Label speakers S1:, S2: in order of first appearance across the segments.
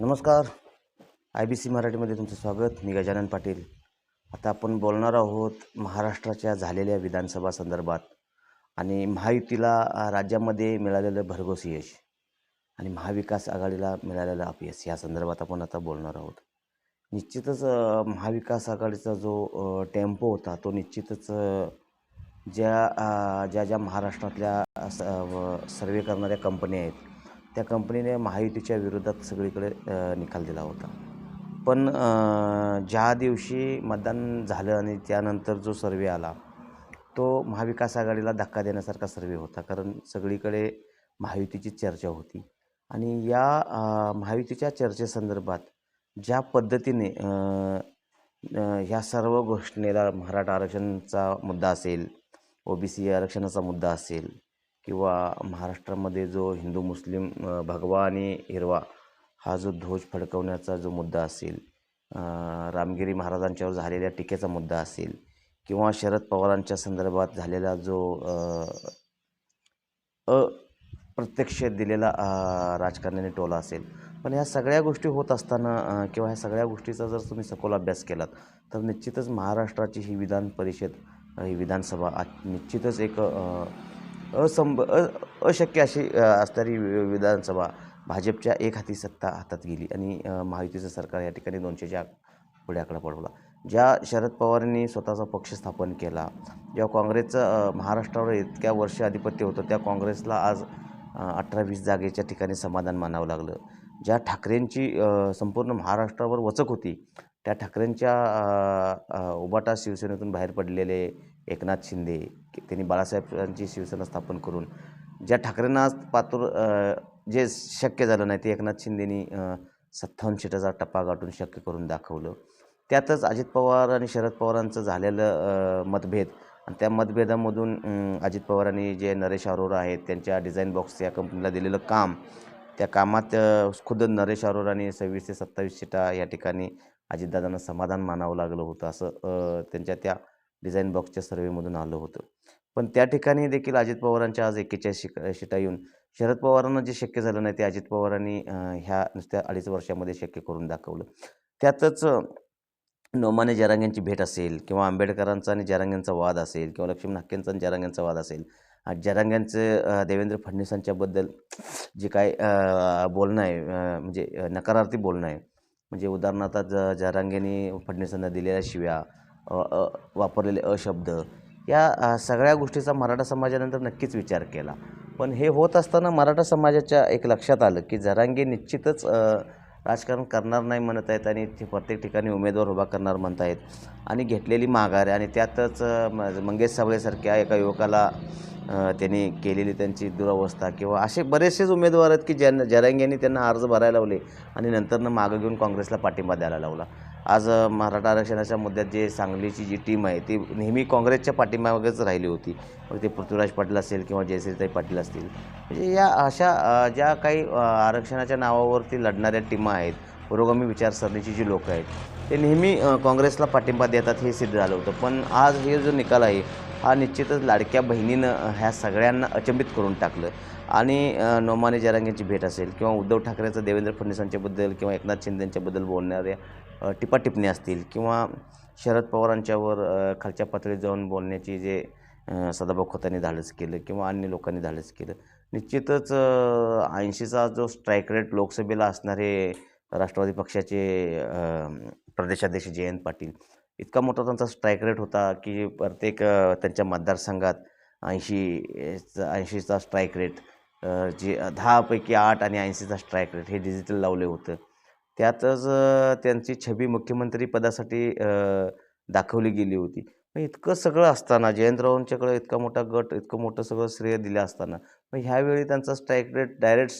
S1: नमस्कार. I B C मराठीमध्ये तुमचं स्वागत. मी गजानन पाटील. आता आपण बोलणार आहोत महाराष्ट्राच्या झालेल्या विधानसभा संदर्भात आणि महायुतीला राज्यामध्ये मिळालेलं भरघोस यश आणि महाविकास आघाडीला मिळालेलं अपयश या संदर्भात आपण आता बोलणार आहोत. निश्चितच महाविकास आघाडीचा जो टेम्पो होता तो निश्चितच ज्या ज्या ज्या महाराष्ट्रातल्या स- सर्वे करणाऱ्या कंपन्या आहेत त्या कंपनीने महायुतीच्या विरोधात सगळीकडे निकाल दिला होता. पण ज्या दिवशी मतदान झालं आणि त्यानंतर जो सर्वे आला तो महाविकास आघाडीला धक्का देण्यासारखा सर्वे होता. कारण सगळीकडे महायुतीची चर्चा होती. आणि या महायुतीच्या चर्चेसंदर्भात ज्या पद्धतीने ह्या सर्व घोषणेला मराठा आरक्षणचा मुद्दा असेल ओ बी सी आरक्षणाचा मुद्दा असेल किंवा महाराष्ट्रामध्ये जो हिंदू मुस्लिम भगवा आणि हिरवा हा जो ध्वज फडकवण्याचा जो मुद्दा असेल रामगिरी महाराजांच्यावर झालेल्या टीकेचा मुद्दा असेल किंवा शरद पवारांच्या संदर्भात झालेला जो अप्रत्यक्ष दिलेला राजकारण्याने टोला असेल. पण ह्या सगळ्या गोष्टी होत असताना किंवा ह्या सगळ्या गोष्टीचा जर तुम्ही सखोल अभ्यास केलात तर निश्चितच महाराष्ट्राची ही विधान परिषद ही विधानसभा आज निश्चितच एक असंभ अशक्य अशी असणारी वि- विधानसभा भाजपच्या एक हाती सत्ता हातात गेली आणि महायुतीचं सरकार या ठिकाणी दोनशेच्या पुढे आकडा पडवला. ज्या शरद पवारांनी स्वतःचा पक्ष स्थापन केला ज्या काँग्रेसचं महाराष्ट्रावर इतक्या वर्ष आधिपत्य होतं त्या काँग्रेसला आज अठरा वीस जागेच्या ठिकाणी समाधान मानावं लागलं. ज्या ठाकरेंची संपूर्ण महाराष्ट्रावर वचक होती त्या ठाकरेंच्या उबाटा शिवसेनेतून बाहेर पडलेले एकनाथ शिंदे त्यांनी बाळासाहेबांची शिवसेना स्थापन करून ज्या ठाकरेंना आज पातूर जे शक्य झालं नाही ते एकनाथ शिंदेनी सत्तावन्न सीटाचा टप्पा गाठून शक्य करून दाखवलं. त्यातच अजित पवार आणि शरद पवारांचं झालेलं मतभेद आणि त्या मतभेदामधून अजित पवारांनी जे नरेश अरोरा आहेत त्यांच्या डिझाईन बॉक्स या कंपनीला दिलेलं काम त्या कामात खुद्द नरेश अरोराने सव्वीस ते सत्तावीस सीटा या ठिकाणी अजितदादांना समाधान मानावं लागलं होतं असं त्यांच्या त्या डिझाईन बॉक्सच्या सर्वेमधून आलं होतं. पण त्या ठिकाणी देखील अजित पवारांच्या आज एक्केचाळीस शिटा येऊन शरद पवारांना जे शक्य झालं नाही ते अजित पवारांनी ह्या नुसत्या अडीच वर्षामध्ये शक्य करून दाखवलं. त्यातच नोमाने जरांग्यांची भेट असेल किंवा आंबेडकरांचा आणि जरांग्यांचा वाद असेल किंवा लक्ष्मण हाकेंचा आणि जरांग्यांचा वाद असेल आज देवेंद्र फडणवीसांच्याबद्दल जे काय बोलणं आहे म्हणजे नकारार्थी बोलणं आहे म्हणजे उदाहरणार्थ ज जरांगेंनी फडणवीसांना दिलेल्या शिव्या वापरलेले अशब्द या सगळ्या गोष्टीचा मराठा समाजानंतर नक्कीच विचार केला. पण हे होत असताना मराठा समाजाच्या एक लक्षात आलं की जरांगे निश्चितच राजकारण करणार नाही म्हणत आहेत आणि ते प्रत्येक ठिकाणी उमेदवार उभा करणार म्हणत आहेत आणि घेतलेली माघार आणि त्यातच मंगेश साबळेसारख्या एका युवकाला त्यांनी केलेली त्यांची दुरावस्था किंवा असे बरेचसेच उमेदवार आहेत की ज्यांना जरांगेंनी त्यांना अर्ज भरायला लावले आणि नंतरनं मागं घेऊन काँग्रेसला पाठिंबा द्यायला लावला. आज मराठा आरक्षणाच्या मुद्द्यात जे सांगलीची जी टीम आहे ती नेहमी काँग्रेसच्या पाठिंबामागेच राहिली होती. मग ते पृथ्वीराज पाटील असेल किंवा जयश्रीताई पाटील असतील. म्हणजे या अशा ज्या काही आरक्षणाच्या नावावरती लढणाऱ्या टीमा आहेत पुरोगामी विचारसरणीची जी लोकं आहेत ते नेहमी काँग्रेसला पाठिंबा देतात हे सिद्ध झालं होतं. पण आज हे जो निकाल आहे हा निश्चितच लाडक्या बहिणीनं ह्या सगळ्यांना अचंबित करून टाकलं. आणि अ, नोमाने जरांगेंची भेट असेल किंवा उद्धव ठाकरेचं देवेंद्र फडणवीसांच्याबद्दल किंवा एकनाथ शिंदेंच्याबद्दल बोलणाऱ्या टिपाटिपणी असतील किंवा शरद पवारांच्यावर खालच्या पातळीत जाऊन बोलण्याची जे सदाभाऊ खोतांनी धाडस केलं किंवा अन्य लोकांनी धाडस केलं निश्चितच ऐंशीचा जो स्ट्राईक रेट लोकसभेला असणारे राष्ट्रवादी पक्षाचे प्रदेशाध्यक्ष जयंत पाटील इतका मोठा त्यांचा स्ट्राईक रेट होता की प्रत्येक त्यांच्या मतदारसंघात ऐंशी ऐंशीचा स्ट्राईक रेट जे दहापैकी आठ आणि ऐंशीचा स्ट्राईक रेट हे डिजिटल लावले होतं. त्यातच त्यांची छबी मुख्यमंत्री पदासाठी दाखवली गेली होती. मग इतकं सगळं असताना जयंतरावांच्याकडे इतका मोठा गट इतकं मोठं सगळं श्रेय दिलं असताना मग ह्यावेळी त्यांचा स्ट्राईक रेट डायरेक्ट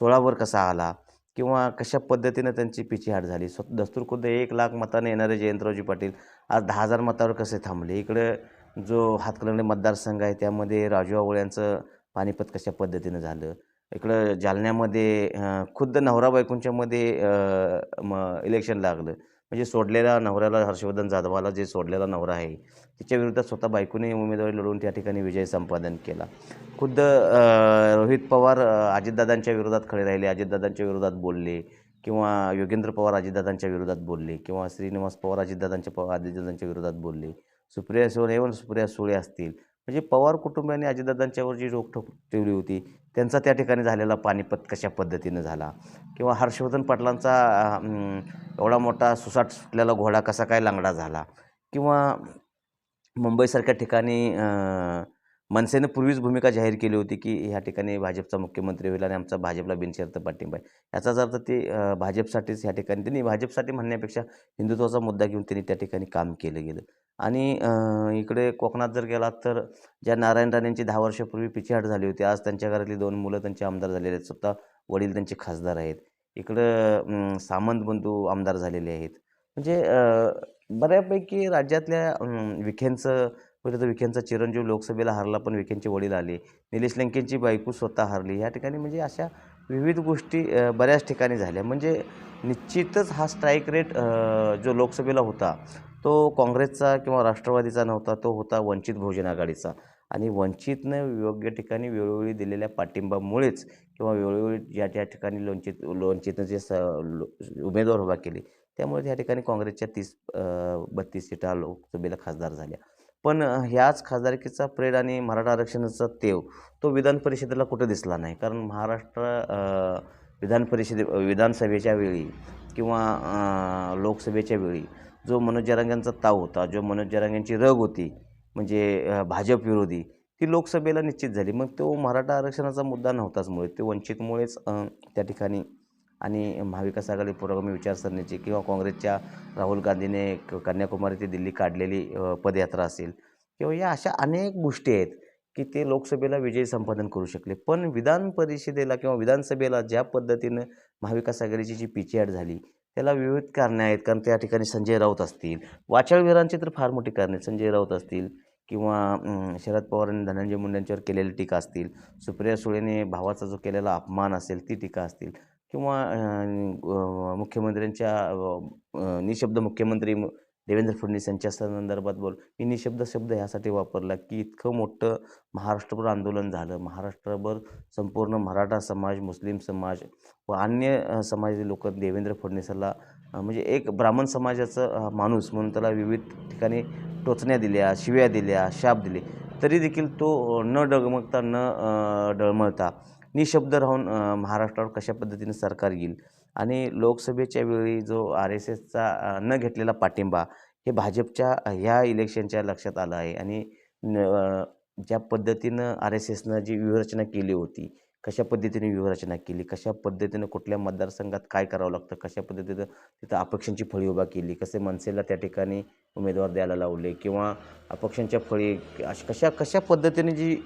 S1: सोळावर कसा आला? किंवा कशा पद्धतीनं त्यांची पिछेहाट झाली? स्व दस्तूर खुद्द एक लाख मताने येणारे जयंतरावजी पाटील आज दहा हजार मतावर कसे थांबले? इकडे जो हातकलंगडे मतदारसंघ आहे त्यामध्ये राजू आवळ यांचं पानिपत कशा पद्धतीनं झालं? इकडं जालन्यामध्ये खुद्द नवरा बायकोंच्यामध्ये मग म इलेक्शन लागलं. म्हणजे सोडलेल्या नवऱ्याला हर्षवर्धन जाधवाला जे सोडलेला नवरा आहे तिच्या विरोधात स्वतः बायकोने उमेदवारी लढवून त्या ठिकाणी विजय संपादन केला. खुद्द रोहित पवार अजितदादांच्या विरोधात खडे राहिले अजितदादांच्या विरोधात बोलले किंवा योगेंद्र पवार अजितदादांच्या विरोधात बोलले किंवा श्रीनिवास पवार अजितदादांच्या पवार अजितदादांच्या विरोधात बोलले. सुप्रिया सुळे व सुप्रिया सुळे असतील. म्हणजे पवार कुटुंबियांनी अजितदादांच्यावर जी रोखठोक ठेवली होती त्यांचा त्या ठिकाणी झालेला पानिपत कशा पद्धतीनं झाला? किंवा हर्षवर्धन पाटलांचा एवढा मोठा सुसाट सुटलेला घोडा कसा काय लांगडा झाला? किंवा मुंबईसारख्या ठिकाणी मनसेनं पूर्वीच भूमिका जाहीर केली होती की ह्या ठिकाणी भाजपचा मुख्यमंत्री होईल आणि आमचा भाजपला बिनशर्त पाठिंबा आहे. याचाच अर्थ ते भाजपसाठीच ह्या ठिकाणी त्यांनी भाजपसाठी म्हणण्यापेक्षा हिंदुत्वाचा मुद्दा घेऊन त्यांनी त्या ठिकाणी काम केलं गेलं. आणि इकडे कोकणात जर गेलात तर ज्या नारायण राणेंची दहा वर्षापूर्वी पिछेहाट झाली होती आज त्यांच्या घरातली दोन मुलं त्यांचे आमदार झालेले आहेत. स्वतः वडील त्यांचे खासदार आहेत. इकडं सामंत बंधू आमदार झालेले आहेत. म्हणजे बऱ्यापैकी राज्यातल्या विखेंचं पहिलं तर विखेंचा चिरंजीव लोकसभेला हारला पण विखेंचे वडील आले. निलेश लंकेंची बायको स्वतः हारली. ह्या ठिकाणी म्हणजे अशा विविध गोष्टी बऱ्याच ठिकाणी झाल्या. म्हणजे निश्चितच हा स्ट्राईक रेट जो लोकसभेला होता तो काँग्रेसचा किंवा राष्ट्रवादीचा नव्हता तो होता वंचित बहुजन आघाडीचा. आणि वंचितनं योग्य ठिकाणी वेळोवेळी दिलेल्या पाठिंबामुळेच किंवा वेळोवेळी ज्या ज्या ठिकाणी वंचित वंचितनं जे स लो- उमेदवार उभा केले त्यामुळे त्या ठिकाणी काँग्रेसच्या तीस बत्तीस सीटा लोकसभेला खासदार झाल्या. पण ह्याच खासदारकीचा प्रेड आणि मराठा आरक्षणाचा तेव तो विधान परिषदेला कुठं दिसला नाही. कारण महाराष्ट्र विधान परिषदे विधानसभेच्या वेळी किंवा लोकसभेच्या वेळी जो मनोज जरांग्यांचा ताव होता जो मनोज जरांग्यांची रग होती म्हणजे भाजप विरोधी ती लोकसभेला निश्चित झाली. मग तो मराठा आरक्षणाचा मुद्दा नव्हताच मुळे ते वंचितमुळेच त्या ठिकाणी आणि महाविकास आघाडी पुरोगामी विचारसरणीची किंवा काँग्रेसच्या राहुल गांधीने कन्याकुमारी ते दिल्ली काढलेली पदयात्रा असेल किंवा या अशा अनेक गोष्टी आहेत की ते लोकसभेला विजय संपादन करू शकले. पण विधान परिषदेला किंवा विधानसभेला ज्या पद्धतीनं महाविकास आघाडीची जी पिछेहाट झाली त्याला विविध कारणे आहेत. कारण त्या ठिकाणी संजय राऊत असतील. वाचाळवीरांची तर फार मोठी कारणे संजय राऊत असतील किंवा शरद शरद पवारांनी धनंजय मुंडेंच्यावर केलेली टीका असतील. सुप्रिया सुळेने भावाचा जो केलेला अपमान असेल ती टीका असतील. किंवा मुख्यमंत्र्यांच्या निशब्द मुख्यमंत्री देवेंद्र फडणवीस यांच्या संदर्भात बोल मी निशब्द शब्द ह्यासाठी वापरला की इतकं मोठं महाराष्ट्रभर आंदोलन झालं. महाराष्ट्रभर संपूर्ण मराठा समाज मुस्लिम समाज व अन्य समाजाचे लोक देवेंद्र फडणवीसाला म्हणजे एक ब्राह्मण समाजाचं माणूस म्हणून त्याला विविध ठिकाणी टोचण्या दिल्या शिव्या दिल्या शाप दिले. तरी देखील तो न डगमगता न डळमळता निशब्द राहून महाराष्ट्रावर कशा पद्धतीने सरकार येईल? आणि लोकसभेच्या वेळी जो आर एस एसचा न घेतलेला पाठिंबा हे भाजपच्या ह्या इलेक्शनच्या लक्षात आलं आहे. आणि ज्या पद्धतीनं आर एस एसनं जी व्यूहरचना केली होती कशा पद्धतीने व्यूहरचना केली कशा पद्धतीनं कुठल्या मतदारसंघात काय करावं लागतं कशा पद्धतीनं तिथं अपक्षांची फळी उभा केली कसे मनसेला त्या ठिकाणी उमेदवार द्यायला लावले किंवा अपक्षांच्या फळी अश कशा कशा पद्धतीने जी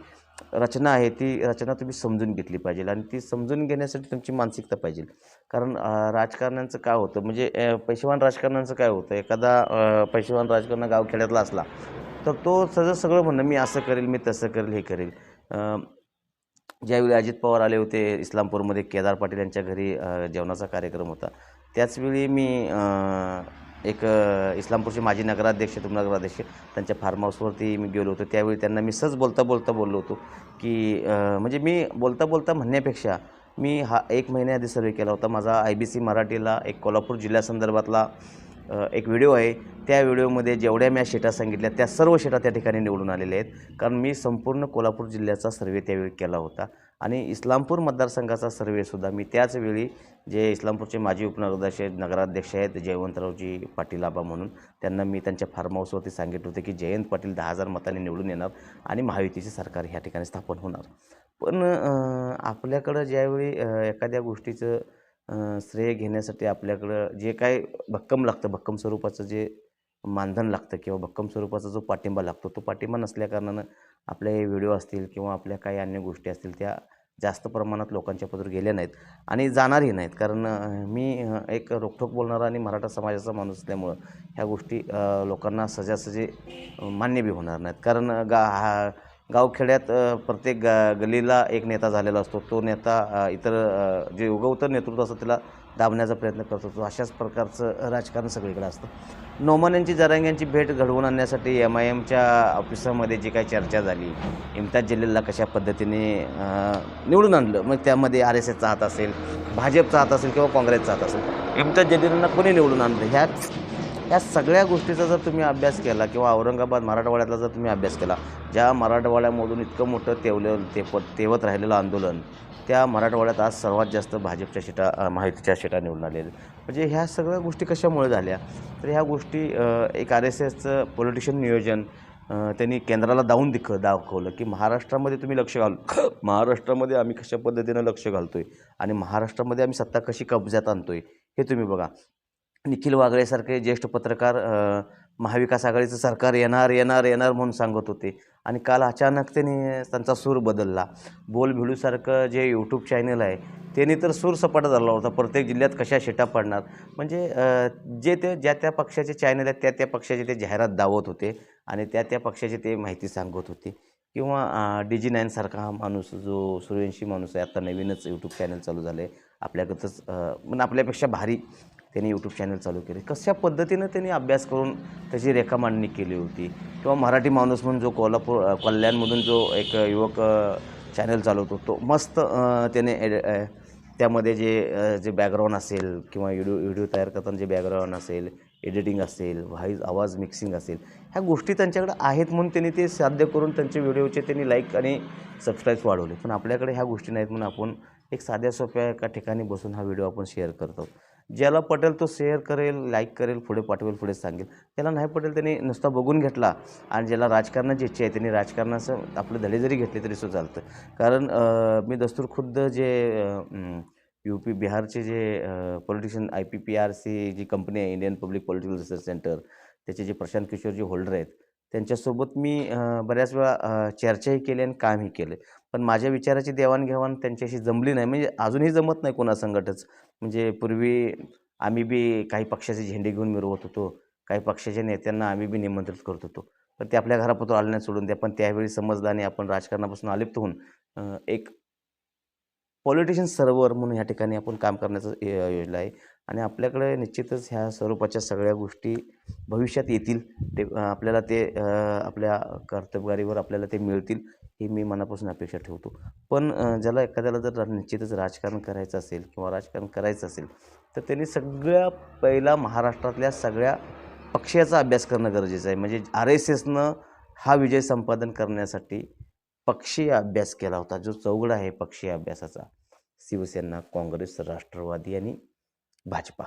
S1: रचना आहे ती रचना तुम्ही समजून घेतली पाहिजे आणि ती समजून घेण्यासाठी तुमची मानसिकता पाहिजे. कारण राजकारण्यांचं काय होतं? म्हणजे पैशेवान राजकारण्यांचं काय होतं? एखादा पैशेवान राजकारण गावखेड्यातला असला तर तो सगळं सगळं म्हणणं मी असं करेल मी तसं करेल हे करेल. ज्यावेळी अजित पवार आले होते इस्लामपूरमध्ये केदार पाटील यांच्या घरी जेवणाचा कार्यक्रम होता त्याचवेळी मी एक इस्लामपूरचे माजी नगराध्यक्ष तुम नगराध्यक्ष त्यांच्या फार्म हाऊसवरती मी गेलो होतो. त्यावेळी त्यांना मी सहज बोलता बोलता बोललो होतो की म्हणजे मी बोलता बोलता म्हणण्यापेक्षा मी हा एक महिन्याआधी सर्वे केला होता. माझा आय बी सी मराठीला एक कोल्हापूर जिल्ह्यासंदर्भातला एक व्हिडिओ आहे. त्या व्हिडिओमध्ये जेवढ्या मी शेटा सांगितल्या त्या सर्व शेटा त्या ठिकाणी निवडून आलेल्या आहेत. कारण मी संपूर्ण कोल्हापूर जिल्ह्याचा सर्वे त्यावेळी केला होता. आणि इस्लामपूर मतदारसंघाचा सर्वेसुद्धा मी त्याचवेळी जे इस्लामपूरचे माजी उपनगराध्यक्ष नगराध्यक्ष आहेत जयवंतरावजी पाटील आबा म्हणून त्यांना मी त्यांच्या फार्म हाऊसवरती सांगितलं होतं की जयंत पाटील दहा हजार मतांनी निवडून येणार आणि महायुतीचे सरकार ह्या ठिकाणी स्थापन होणार. पण आपल्याकडं ज्यावेळी एखाद्या गोष्टीचं श्रेय घेण्यासाठी आपल्याकडं जे काय भक्कम लागतं भक्कम स्वरूपाचं जे मानधन लागतं किंवा भक्कम स्वरूपाचा जो पाठिंबा लागतो तो पाठिंबा नसल्याकारणानं आपले हे व्हिडिओ असतील किंवा आपल्या काही अन्य गोष्टी असतील त्या जास्त प्रमाणात लोकांच्या पदर गेल्या नाहीत आणि जाणारही नाहीत. कारण मी एक रोखठोक बोलणारा आणि मराठा समाजाचा माणूस असल्यामुळं ह्या गोष्टी लोकांना सजासजी मान्य बी होणार नाहीत. कारण गा हा गावखेड्यात प्रत्येक ग गलीला एक नेता झालेला असतो. तो नेता इतर जे उगवतं नेतृत्व असतं त्याला दाबण्याचा प्रयत्न करत होतो. अशाच प्रकारचं राजकारण सगळीकडे असतं. नोमान यांची जरांग यांची भेट घडवून आणण्यासाठी एम आय एमच्या ऑफिसामध्ये जी काही चर्चा झाली इम्तियाज जलीलला कशा पद्धतीने निवडून आणलं मग त्यामध्ये आर एस एसचा हात असेल भाजपचा हात असेल किंवा काँग्रेसचा हात असेल इम्तियाज जलीलांना कोणी निवडून आणलं? ह्या या सगळ्या गोष्टीचा जर तुम्ही अभ्यास केला किंवा औरंगाबाद मराठवाड्यातला जर तुम्ही अभ्यास केला ज्या मराठवाड्यामधून इतकं मोठं तेवलं तेप तेवत राहिलेलं आंदोलन त्या मराठवाड्यात आज सर्वात जास्त भाजपच्या शिटा माहितीच्या शेटा शिटा निवडून आलेल्या म्हणजे ह्या सगळ्या गोष्टी कशामुळे झाल्या? तर ह्या गोष्टी एक आर एस एसचं पॉलिटिशियन नियोजन त्यांनी केंद्राला दावून दिख दाखवलं की महाराष्ट्रामध्ये तुम्ही लक्ष घाल. महाराष्ट्रामध्ये आम्ही कशा पद्धतीनं लक्ष घालतो आहे आणि महाराष्ट्रामध्ये आम्ही सत्ता कशी कब्जात आहे हे तुम्ही बघा. निखिल वागळेसारखे ज्येष्ठ पत्रकार महाविकास आघाडीचं सरकार येणार येणार येणार म्हणून सांगत होते. आणि काल अचानक त्यांनी त्यांचा सूर बदलला. बोल भिडूसारखं जे यूट्यूब चॅनल आहे त्यांनी तर सूर सपाटा धरला होता. प्रत्येक जिल्ह्यात कशा शिटा पडणार? म्हणजे जे ते ज्या त्या पक्षाचे चॅनल आहेत त्या त्या पक्षाचे ते जाहिरात दावत होते आणि त्या त्या पक्षाची ते माहिती सांगत होते. किंवा डी जी नाईनसारखा हा माणूस जो सूर्यवंशी माणूस आहे आता नवीनच यूट्यूब चॅनल चालू झालं आहे आपल्याकडंच म्हणजे आपल्यापेक्षा भारी त्यांनी यूट्यूब चॅनल चालू केले. कशा पद्धतीनं त्यांनी अभ्यास करून त्याची रेखा मांडणी केली होती? किंवा मराठी माणूस म्हणून जो कोल्हापूर कल्याणमधून जो एक युवक चॅनल चालवतो तो मस्त त्याने त्यामध्ये जे जे बॅकग्राऊंड असेल किंवा व्हिडिओ व्हिडिओ तयार करताना जे बॅकग्राऊंड असेल एडिटिंग असेल व्हाईज आवाज मिक्सिंग असेल ह्या गोष्टी त्यांच्याकडे आहेत म्हणून त्यांनी ते साध्य करून त्यांचे व्हिडिओचे त्यांनी लाईक आणि सबस्क्राईब्स वाढवले. पण आपल्याकडे ह्या गोष्टी नाहीत म्हणून आपण एक साध्या सोप्या एका ठिकाणी बसून हा व्हिडिओ आपण शेअर करतो. ज्याला पटेल तो शेअर करेल लाईक करेल पुढे पाठवेल पुढे सांगेल. त्याला नाही पटेल त्याने नुसता बघून घेतला. आणि ज्याला राजकारणाची इच्छा आहे त्यांनी राजकारणाचं आपले धडे जरी घेतले तरी सुद्धा चालतं. कारण मी दस्तूर खुद्द जे यू पी बिहारचे जे politician I P P R C G company आहे Indian public political research centre त्याचे जे प्रशांत किशोर जे होल्डर आहेत त्यांच्यासोबत मी बऱ्याच वेळा चर्चाही केली आणि कामही केले. पण माझ्या विचाराची देवाणघेवाण त्यांच्याशी जमली नाही. म्हणजे अजूनही जमत नाही कोणासंगटच म्हणजे पूर्वी आम्ही बी काही पक्षाचे झेंडे घेऊन मिरवत होतो. काही पक्षाच्या नेत्यांना आम्ही बी निमंत्रित करत होतो. पण ते आपल्या घरापत्र आलं नाही सोडून द्या. पण त्यावेळी समजदाने आपण राजकारणापासून अलिप्त होऊन एक पॉलिटिशियन सर्वर म्हणून ह्या ठिकाणी आपण काम करण्याचं योजना आहे. आणि आपल्याकडे निश्चितच ह्या स्वरूपाच्या सगळ्या गोष्टी भविष्यात येतील. ते आपल्याला ते आपल्या कर्तबगारीवर आपल्याला ते मिळतील. ही मी मनापासून अपेक्षा ठेवतो. पण ज्याला एखाद्याला जर निश्चितच राजकारण करायचं असेल किंवा राजकारण करायचं असेल तर त्यांनी सगळ्या पहिला महाराष्ट्रातल्या सगळ्या पक्षाचा अभ्यास करणं गरजेचं आहे. म्हणजे आर एस एसनं हा विजय संपादन करण्यासाठी पक्षीय अभ्यास केला होता. जो चौघड आहे पक्षीय अभ्यासाचा. शिवसेना काँग्रेस राष्ट्रवादी आणि भाजपा.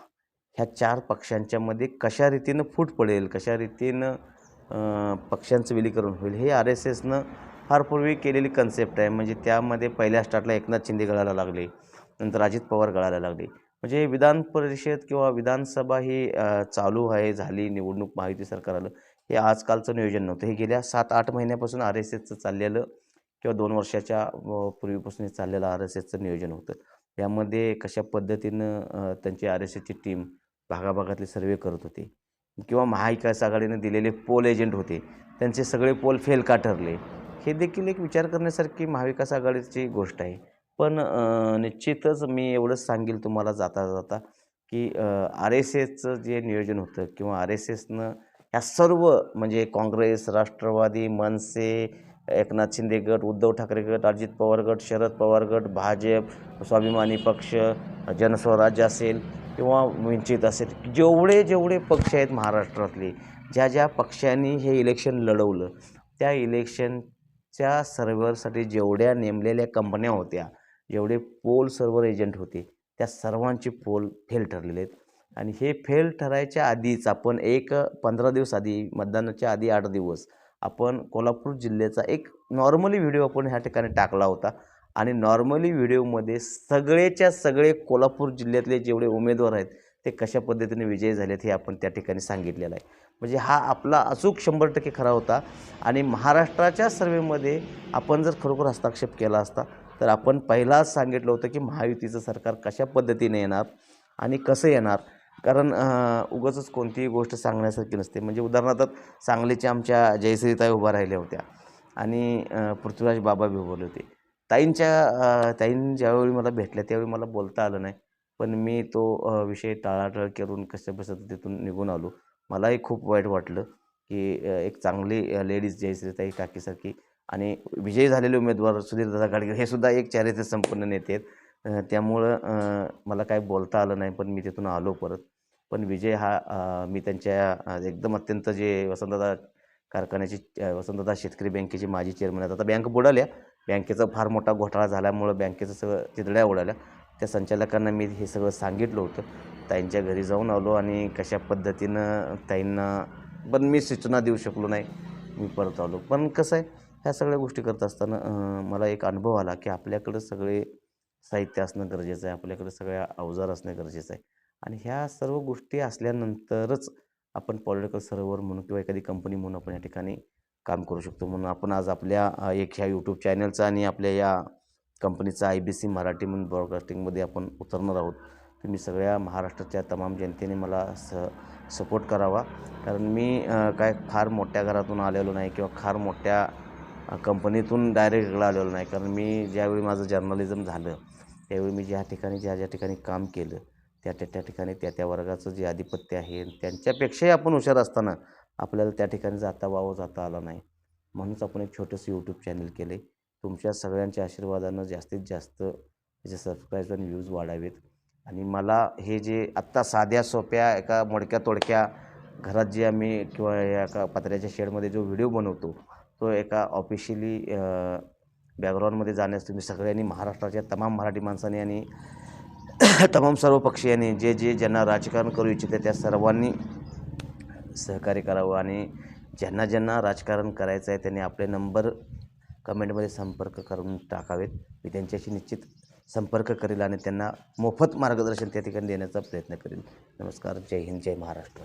S1: ह्या चार पक्षांच्यामध्ये कशा रीतीनं फूट पडेल कशा रीतीनं पक्षांचं विलीकरण होईल हे आर एस एसनं फार पूर्वी केलेली कन्सेप्ट आहे. म्हणजे त्यामध्ये पहिल्या स्टार्टला एकनाथ शिंदे गळायला लागले. नंतर अजित पवार गळायला लागले. म्हणजे विधान परिषद किंवा विधानसभा ही चालू आहे झाली निवडणूक महायुती सरकार आलं हे आजकालचं नियोजन नव्हतं. हे गेल्या सात आठ महिन्यापासून आर एस एसचं चाललेलं किंवा दोन वर्षाच्या पूर्वीपासून हे चाललेलं आर एस एसचं नियोजन होतं. यामध्ये कशा पद्धतीनं त्यांची आर एस एसची टीम भागाभागातले सर्वे करत होते किंवा महाविकास आघाडीनं दिलेले पोल एजंट होते. त्यांचे सगळे पोल फेल का ठरले? हे देखील एक विचार करण्यासारखी महाविकास आघाडीची गोष्ट आहे. पण निश्चितच मी एवढंच सांगेल तुम्हाला जाता जाता की आर एस एसचं जे नियोजन होतं किंवा आर एस एसनं ह्या सर्व म्हणजे काँग्रेस राष्ट्रवादी मनसे एकनाथ शिंदे गट उद्धव ठाकरे गट अजित पवार गट शरद पवार गट भाजप स्वाभिमानी पक्ष जनस्वराज्य असेल किंवा वंचित असेल जेवढे जेवढे पक्ष आहेत महाराष्ट्रातले ज्या ज्या पक्षांनी हे इलेक्शन लढवलं त्या इलेक्शन च्या सर्व्हरसाठी जेवढ्या नेमलेल्या कंपन्या होत्या जेवढे पोल सर्व्हर एजंट होते त्या सर्वांचे पोल फेल ठरलेले आहेत. आणि हे फेल ठरायच्या आधीच आपण एक पंधरा दिवस आधी मतदानाच्या आधी आठ दिवस आपण कोल्हापूर जिल्ह्याचा एक नॉर्मली व्हिडिओ आपण ह्या ठिकाणी टाकला होता. आणि नॉर्मली व्हिडिओमध्ये सगळेच्या सगळे कोल्हापूर जिल्ह्यातले जेवढे उमेदवार आहेत ते कशा पद्धतीने विजयी झालेत हे आपण त्या ठिकाणी सांगितलेलं आहे. म्हणजे हा आपला अचूक शंभर टक्के खरा होता. आणि महाराष्ट्राच्या सर्वेमध्ये आपण जर खरोखर हस्तक्षेप केला असता तर आपण पहिलाच सांगितलं होतं की महायुतीचं सरकार कशा पद्धतीने येणार आणि कसं येणार? कारण उगाचच कोणतीही गोष्ट सांगण्यासारखी नसते. म्हणजे उदाहरणार्थ सांगलीच्या आमच्या जयश्रीताई उभा राहिल्या होत्या आणि पृथ्वीराज बाबा बी उभारले होते. ताईंच्या ताईं ज्यावेळी मला भेटल्या त्यावेळी मला बोलता आलं नाही. पण मी तो विषय टाळाटाळ करून कसं बसत तिथून निघून आलो. मलाही खूप वाईट वाटलं की एक चांगली लेडीज जयश्रीताई काकीसारखी आणि विजयी झालेले उमेदवार सुधीरदादा गाडगे हे सुद्धा एक चारित्र्य संपन्न नेते आहेत. त्यामुळं मला काय बोलता आलं नाही पण मी तिथून आलो परत. पण विजय हा मी त्यांच्या एकदम अत्यंत जे वसंतदादा कारखान्याची वसंतदा वसंतदादा शेतकरी बँकेची माजी चेअरमन आहेत. आता बँक बुडाल्या. बँकेचा फार मोठा घोटाळा झाल्यामुळं बँकेचं सगळं तिथड्या उडाल्या. त्या संचालकांना मी हे सगळं सांगितलं होतं. ताईंच्या घरी जाऊन आलो आणि कशा पद्धतीनं ताईंना पण मी सूचना देऊ शकलो नाही. मी परत आलो. पण कसं आहे ह्या सगळ्या गोष्टी करत असताना मला एक अनुभव आला की आपल्याकडं सगळे साहित्य असणं गरजेचं आहे. आपल्याकडे सगळ्या अवजार असणं गरजेचं आहे. आणि ह्या सर्व गोष्टी असल्यानंतरच आपण पॉलिटिकल सर्व्हर म्हणून किंवा एखादी कंपनी म्हणून आपण या ठिकाणी काम करू शकतो. म्हणून आपण आज आपल्या एक ह्या यूट्यूब चॅनलचा आणि आपल्या या कंपनीचा आय बी सी मराठी म्हणून ब्रॉडकास्टिंगमध्ये आपण उतरणार आहोत. तुम्ही सगळ्या महाराष्ट्राच्या तमाम जनतेने मला स सपोर्ट करावा. कारण मी काय फार मोठ्या घरातून आलेलो नाही किंवा फार मोठ्या कंपनीतून डायरेक्ट इकडं आलेलो नाही. कारण मी ज्यावेळी माझं जर्नलिझम झालं त्यावेळी मी ज्या ठिकाणी ज्या ज्या ठिकाणी काम केलं त्या त्या त्या ठिकाणी त्या त्या वर्गाचं जे आधिपत्य आहे त्यांच्यापेक्षाही आपण हुशार असताना आपल्याला त्या ठिकाणी जाता वावं जाता आलं नाही. म्हणूनच आपण एक छोटंसं यूट्यूब चॅनल केलं आहे तुमच्या सगळ्यांच्या आशीर्वादानं जास्तीत जास्त त्याचे सबस्क्राईब्स आणि व्ह्यूज वाढावेत. आणि मला हे जे आत्ता साध्या सोप्या एका मोडक्या तोडक्या घरात जे आम्ही किंवा या एका पत्र्याच्या शेडमध्ये जो व्हिडिओ बनवतो तो एका ऑफिशियली बॅकग्राऊंडमध्ये जाण्यास तुम्ही सगळ्यांनी महाराष्ट्राच्या तमाम मराठी माणसांनी आणि तमाम सर्व पक्षीयांनी जे जे ज्यांना राजकारण करू इच्छिते त्या सर्वांनी सहकार्य करावं. आणि ज्यांना ज्यांना राजकारण करायचं आहे त्यांनी आपले नंबर कमेंटमध्ये संपर्क करून टाकावेत. मी त्यांच्याशी निश्चित संपर्क करेल आणि त्यांना मोफत मार्गदर्शन त्या ठिकाणी देण्याचा प्रयत्न करेल. नमस्कार. जय हिंद. जय महाराष्ट्र.